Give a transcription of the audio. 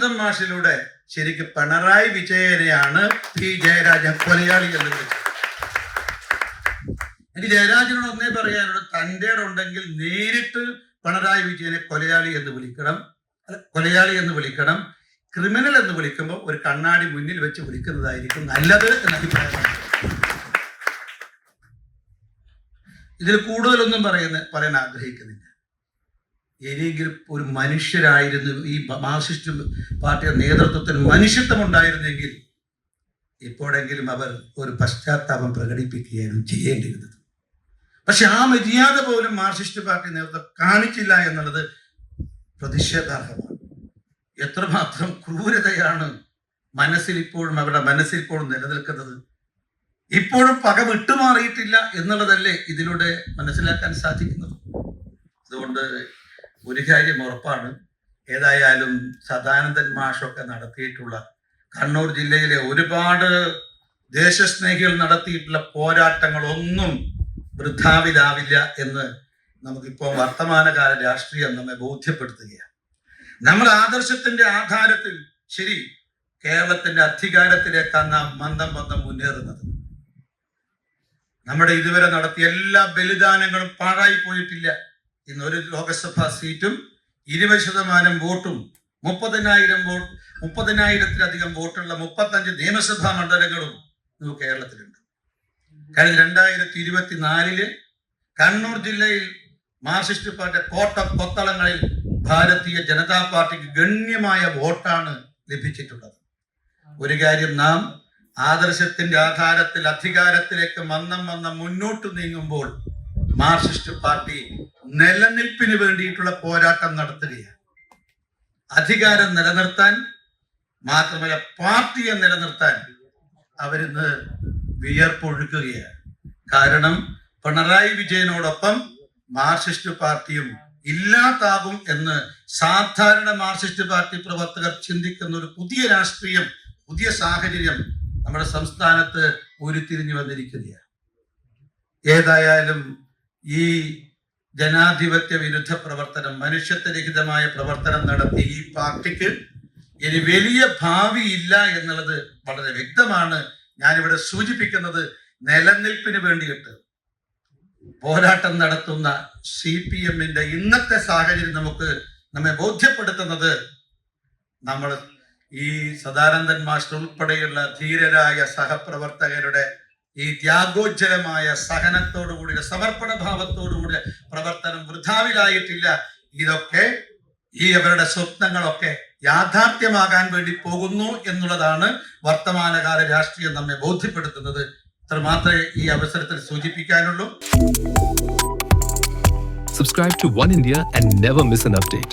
സദാനന്ദം മാഷിലൂടെ ശരിക്കും പിണറായി വിജയനെയാണ് പി ജയരാജൻ കൊലയാളി എന്ന് വിളിച്ചത്. എനിക്ക് ജയരാജനോട് ഒന്നേ പറയാനുള്ളത് തന്റെ ഉണ്ടെങ്കിൽ നേരിട്ട് പിണറായി വിജയനെ കൊലയാളി എന്ന് വിളിക്കണം. കൊലയാളി എന്ന് വിളിക്കണം. ക്രിമിനൽ എന്ന് വിളിക്കുമ്പോൾ ഒരു കണ്ണാടി മുന്നിൽ വെച്ച് വിളിക്കുന്നതായിരിക്കും നല്ലത് എന്ന അഭിപ്രായമാണ് ഇതിൽ കൂടുതലൊന്നും പറയുന്ന പറയാൻ ആഗ്രഹിക്കുന്നില്ല. ഇനിയെങ്കിലും ഒരു മനുഷ്യരായിരുന്നു ഈ മാർക്സിസ്റ്റ് പാർട്ടിയുടെ നേതൃത്വത്തിന് മനുഷ്യത്വം ഉണ്ടായിരുന്നെങ്കിൽ ഇപ്പോഴെങ്കിലും അവർ ഒരു പശ്ചാത്താപം പ്രകടിപ്പിക്കുകയായിരുന്നു ചെയ്യേണ്ടിയിരുന്നത്. പക്ഷെ ആ മര്യാദ പോലും മാർക്സിസ്റ്റ് പാർട്ടി നേതൃത്വം കാണിച്ചില്ല എന്നുള്ളത് പ്രതിഷേധാർഹമാണ്. എത്രമാത്രം ക്രൂരതയാണ് മനസ്സിൽ ഇപ്പോഴും അവരുടെ മനസ്സിൽ ഇപ്പോഴും നിലനിൽക്കുന്നത്. ഇപ്പോഴും പക വിട്ടുമാറിയിട്ടില്ല എന്നുള്ളതല്ലേ ഇതിലൂടെ മനസ്സിലാക്കാൻ സാധിക്കുന്നത്. അതുകൊണ്ട് ഒരു കാര്യം ഉറപ്പാണ്. ഏതായാലും സദാനന്ദൻ മാഷൊക്കെ നടത്തിയിട്ടുള്ള കണ്ണൂർ ജില്ലയിലെ ഒരുപാട് ദേശസ്നേഹികൾ നടത്തിയിട്ടുള്ള പോരാട്ടങ്ങളൊന്നും വൃദ്ധാവിലാവില്ല എന്ന് നമുക്കിപ്പോൾ വർത്തമാനകാല രാഷ്ട്രീയം നമ്മെ ബോധ്യപ്പെടുത്തുകയാണ്. നമ്മൾ ആദർശത്തിന്റെ ആധാരത്തിൽ ശരി കേരളത്തിന്റെ അധികാരത്തിലേക്കാണ് നാം മന്ദം മന്ദം മുന്നേറുന്നത്. നമ്മുടെ ഇതുവരെ നടത്തിയ എല്ലാ ബലിദാനങ്ങളും പാഴായി പോയിട്ടില്ല. ഇന്ന് ഒരു ലോകസഭാ സീറ്റും ഇരുപത് ശതമാനം വോട്ടും മുപ്പതിനായിരം വോട്ട് മുപ്പതിനായിരത്തിലധികം വോട്ടുള്ള മുപ്പത്തഞ്ച് നിയമസഭാ മണ്ഡലങ്ങളും ഇന്ന് കേരളത്തിലുണ്ട്. കഴിഞ്ഞ രണ്ടായിരത്തി ഇരുപത്തിനാലിൽ കണ്ണൂർ ജില്ലയിൽ മാർക്സിസ്റ്റ് പാർട്ടി കോട്ട കൊത്തളങ്ങളിൽ ഭാരതീയ ജനതാ പാർട്ടിക്ക് ഗണ്യമായ വോട്ടാണ് ലഭിച്ചിട്ടുള്ളത്. ഒരു കാര്യം നാം ആദർശത്തിന്റെ ആധാരത്തിൽ അധികാരത്തിലേക്ക് മന്നം മന്നം മുന്നോട്ട് നീങ്ങുമ്പോൾ മാർക്സിസ്റ്റ് പാർട്ടി നിലനിൽപ്പിന് വേണ്ടിയിട്ടുള്ള പോരാട്ടം നടത്തുകയാണ്. അധികാരം നിലനിർത്താൻ മാത്രമല്ല പാർട്ടിയെ നിലനിർത്താൻ അവരിന്ന് വിയർപ്പൊഴുക്കുകയാണ്. കാരണം പിണറായി വിജയനോടൊപ്പം മാർക്സിസ്റ്റ് പാർട്ടിയും ഇല്ലാതാകും എന്ന് സാധാരണ മാർക്സിസ്റ്റ് പാർട്ടി പ്രവർത്തകർ ചിന്തിക്കുന്ന ഒരു പുതിയ രാഷ്ട്രീയം പുതിയ സാഹചര്യം നമ്മുടെ സംസ്ഥാനത്ത് ഉരുത്തിരിഞ്ഞു വന്നിരിക്കുകയാണ്. ഏതായാലും ഈ ജനാധിപത്യ വിരുദ്ധ പ്രവർത്തനം മനുഷ്യത്വരഹിതമായ പ്രവർത്തനം നടത്തിയ ഈ പാർട്ടിക്ക് ഇനി വലിയ ഭാവി ഇല്ല എന്നുള്ളത് വളരെ വ്യക്തമാണ്. ഞാനിവിടെ സൂചിപ്പിക്കുന്നത് നിലനിൽപ്പിന് വേണ്ടിയിട്ട്. പോരാട്ടം നടത്തുന്ന സി പി എമ്മിന്റെ ഇന്നത്തെ സാഹചര്യം നമുക്ക് നമ്മെ ബോധ്യപ്പെടുത്തുന്നത് നമ്മൾ ഈ സദാനന്ദൻ മാസ്റ്റർ ഉൾപ്പെടെയുള്ള ധീരരായ സഹപ്രവർത്തകരുടെ ഈ ത്യാഗോജ്ജലമായ സഹനത്തോടുകൂടിയ സമർപ്പണ ഭാവത്തോടുകൂടിയ പ്രവർത്തനം വൃഥാവിലായിട്ടില്ല. ഇതൊക്കെ ഈ അവരുടെ സ്വപ്നങ്ങളൊക്കെ യാഥാർത്ഥ്യമാകാൻ വേണ്ടി പോകുന്നു എന്നുള്ളതാണ് വർത്തമാനകാല രാഷ്ട്രീയം നമ്മെ ബോധ്യപ്പെടുത്തുന്നത്. ഇത്രമാത്രമേ ഈ അവസരത്തിൽ സൂചിപ്പിക്കാനുള്ളൂ. Subscribe to One India and never miss an update.